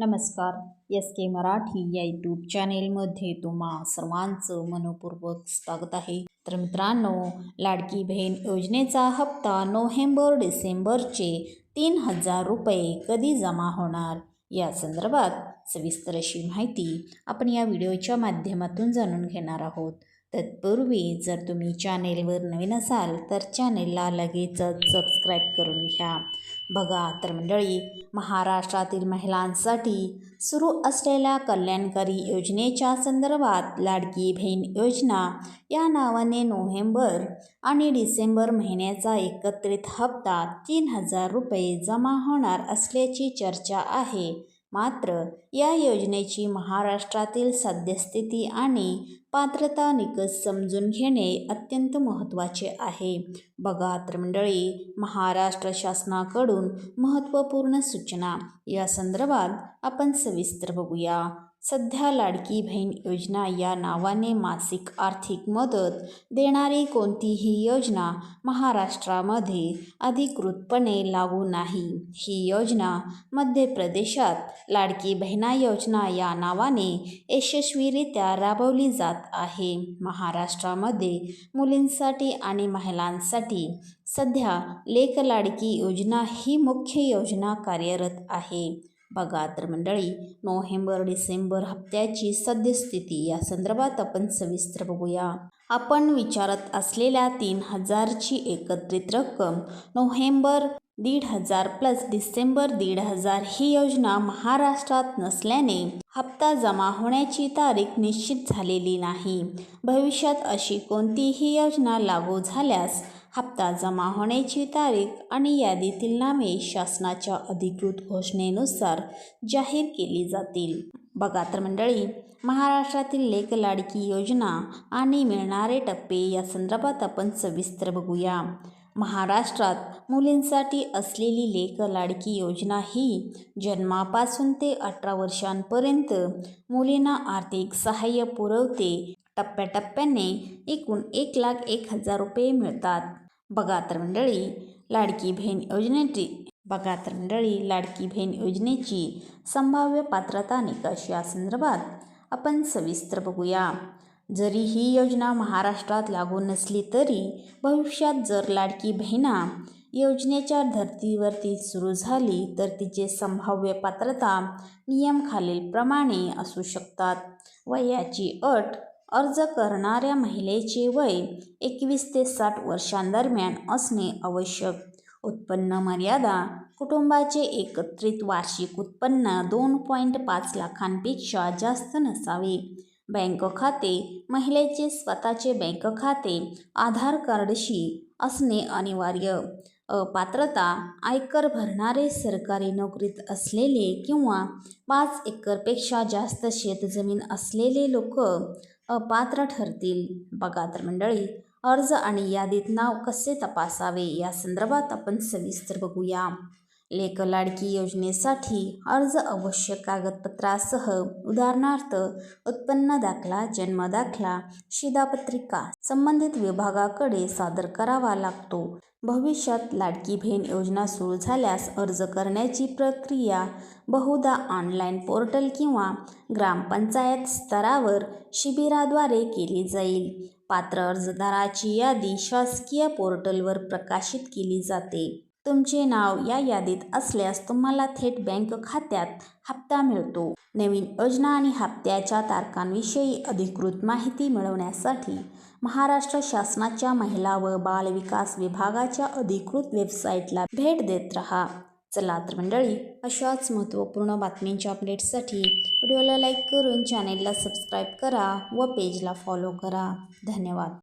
नमस्कार. एस के मराठी या यूट्यूब चॅनेलमध्ये तुम्हा सर्वांचं मनपूर्वक स्वागत आहे. तर मित्रांनो लाडकी बहीण योजनेचा हप्ता नोव्हेंबर डिसेंबरचे तीन हजार रुपये कधी जमा होणार? या संदर्भात सविस्तर अशी माहिती आपण या व्हिडिओच्या माध्यमातून जाणून घेणार आहोत. तत्पूर्वी जर तुम्ही चॅनेलवर नवीन असाल तर चॅनेलला लगेचच सबस्क्राईब करून घ्या. बघा तर मंडळी महाराष्ट्रातील महिलांसाठी सुरू असलेल्या कल्याणकारी योजनेच्या संदर्भात लाडकी बहीण योजना या नावाने नोव्हेंबर आणि डिसेंबर महिन्याचा एकत्रित हप्ता तीन हजार रुपये जमा होणार असल्याची चर्चा आहे. मात्र या योजनेची महाराष्ट्रातील सद्यस्थिती आणि पात्रता निकष समजून घेणे अत्यंत महत्त्वाचे आहे. बघा तर मंडळी महाराष्ट्र शासनाकडून महत्त्वपूर्ण सूचना. या संदर्भात आपण सविस्तर बघूया. सध्या लाडकी बहीण योजना या नावाने मासिक आर्थिक मदत देणारी कोणतीही योजना महाराष्ट्रामध्ये अधिकृतपणे लागू नाही. ही योजना मध्य प्रदेशात लाडकी बहिणा योजना या नावाने यशस्वीरित्या राबवली जात आहे. महाराष्ट्रामध्ये मुलींसाठी आणि महिलांसाठी सध्या लेख लाडकी योजना ही मुख्य योजना कार्यरत आहे. बघा तर मंडळी नोव्हेंबर डिसेंबर हप्त्याची सद्यस्थिती या संदर्भात आपण सविस्तर बघूया. आपण विचारत असलेल्या तीन हजारची एकत्रित रक्कम नोव्हेंबर दीड हजार प्लस डिसेंबर दीड हजार ही योजना महाराष्ट्रात नसल्याने हप्ता जमा होण्याची तारीख निश्चित झालेली नाही. भविष्यात अशी कोणतीही योजना लागू झाल्यास हप्ता जमा होण्याची तारीख आणि यादीतील नामे शासनाच्या अधिकृत घोषणेनुसार जाहीर केली जातील. बघा तर मंडळी महाराष्ट्रातील लेख लाडकी योजना आणि मिळणारे टप्पे या संदर्भात आपण सविस्तर बघूया. महाराष्ट्रात मुलींसाठी असलेली लेख लाडकी योजना ही जन्मापासून ते अठरा वर्षांपर्यंत मुलींना आर्थिक सहाय्य पुरवते. टप्प्याटप्प्याने एकूण एक लाख एक हजार रुपये मिळतात. बघा तर मंडळी लाडकी बहीण योजनेची बघा तर मंडळी लाडकी बहीण योजनेची संभाव्य पात्रता निकष या संदर्भात आपण सविस्तर बघूया. जरी ही योजना महाराष्ट्रात लागू नसली तरी भविष्यात जर लाडकी बहिणा योजनेच्या धर्तीवरती सुरू झाली तर तिचे संभाव्य पात्रता नियम खालीलप्रमाणे असू शकतात. वयाची अट अर्ज करणाऱ्या महिलेचे वय एकवीस ते साठ वर्षांदरम्यान असणे आवश्यक. उत्पन्न मर्यादा कुटुंबाचे एकत्रित वार्षिक उत्पन्न दोन पॉईंट पाच लाखांपेक्षा जास्त नसावे. बँक खाते महिलेचे स्वतःचे बँक खाते आधार कार्डशी असणे अनिवार्य. अपात्रता आयकर भरणारे सरकारी नोकरीत असलेले किंवा पाच एकरपेक्षा जास्त शेतजमीन असलेले लोक अपात्र ठरतील. बघा तर मंडळी अर्ज आणि यादीत नाव कसे तपासावे? या संदर्भात आपण सविस्तर बघूया. लेख लाडकी योजनेसाठी अर्ज आवश्यक कागदपत्रासह. उदाहरणार्थ उत्पन्न दाखला जन्म दाखला शिधापत्रिका संबंधित विभागाकडे सादर करावा लागतो. भविष्यात लाडकी बहीण योजना सुरू झाल्यास अर्ज करण्याची प्रक्रिया बहुधा ऑनलाईन पोर्टल किंवा ग्रामपंचायत स्तरावर शिबिराद्वारे केली जाईल. पात्र अर्जदाराची यादी शासकीय पोर्टलवर प्रकाशित केली जाते. तुमचे नाव या यादीत असल्यास तुम्हाला थेट बँक खात्यात हप्ता मिळतो. नवीन योजना आणि हप्त्याच्या तारखांविषयी अधिकृत माहिती मिळवण्यासाठी महाराष्ट्र शासनाच्या महिला व बाल विकास विभागाच्या अधिकृत वेबसाईटला भेट देत रहा. चला तर मंडळी अशाच महत्त्वपूर्ण बातमींच्या अपडेट्ससाठी व्हिडिओला लाईक करून चॅनेलला सबस्क्राईब करा व पेजला फॉलो करा. धन्यवाद.